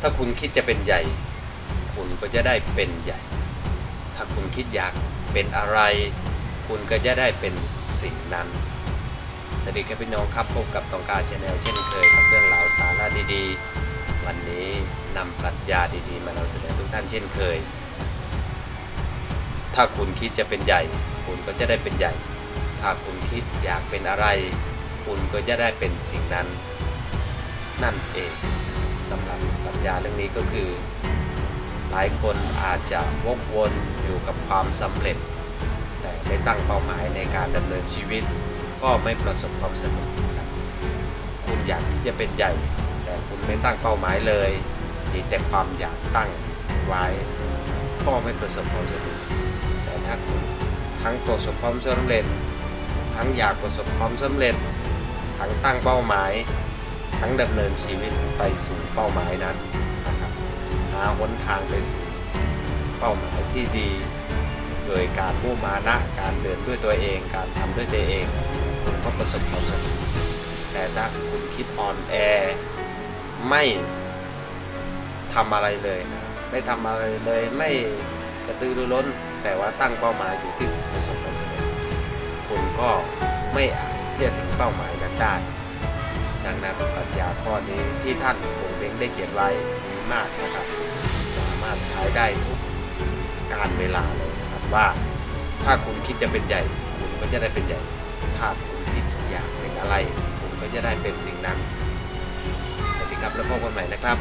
ถ้าคุณคิดจะเป็นใหญ่ คุณก็จะได้เป็นใหญ่ ถ้าคุณคิดอยากเป็นอะไร คุณก็จะได้เป็นสิ่งนั้นสวัสดีครับพี่น้องครับพบกับตองการชาแนลเช่นเคยกับเรื่องราวสาระดีๆ วันนี้นำปรัชญาดีๆ มานำเสนอทุกท่านเช่นเคย ถ้าคุณคิดจะเป็นใหญ่ คุณก็จะได้เป็นใหญ่ ถ้าคุณคิดอยากเป็นอะไร คุณก็จะได้เป็นสิ่งนั้น นั่นเอง สำหรับปรัชญาเรื่องนี้ก็คือ หลายคนอาจจะวกวนอยู่กับความสำเร็จ แต่ไม่ตั้งเป้าหมายในการดำเนินชีวิต ก็ไม่ประสบความสำเร็จครับคุณอยากที่จะเป็นใหญ่ แต่คุณไม่ตั้งเป้าหมายเลยมีแต่ความอยากตั้งไว้ก็ไม่ประสบความสำเร็จแต่ถ้าคุณทั้งประสบความสำเร็จ ทั้งอยากประสบความสำเร็จ ทั้งตั้งเป้าหมาย ทั้งดำเนินชีวิตไปสู่เป้าหมายนั้นนะครับหาหนทางไปสู่เป้าหมายที่ดีโดยการมุ่งมานะการเดินด้วยตัวเอง การทำด้วยตัวเองคุณก็ประสบความสำเร็จแต่ถ้าคุณคิดอ่อนแอไม่ทำอะไรเลยนะไม่ทำอะไรเลยไม่กระตือรือร้น แต่ว่าตั้งเป้าหมายอยู่ที่ประสบความสำเร็จคุณก็ไม่อาจที่จะถึงเป้าหมายนั้นได้ ดังนั้นปรัชญาข้อนี้ที่ท่านคงเบ้งได้เขียนไว้ดีมากนะครับ สามารถใช้ได้ทุกการเวลาเลยนะครับว่า ถ้าคุณคิดจะเป็นใหญ่ คุณก็จะได้เป็นใหญ่ ถ้าคุณคิดอยากเป็นอะไร คุณก็จะได้เป็นสิ่งนั้นสวัสดีครับแล้วพบกันใหม่นะครับ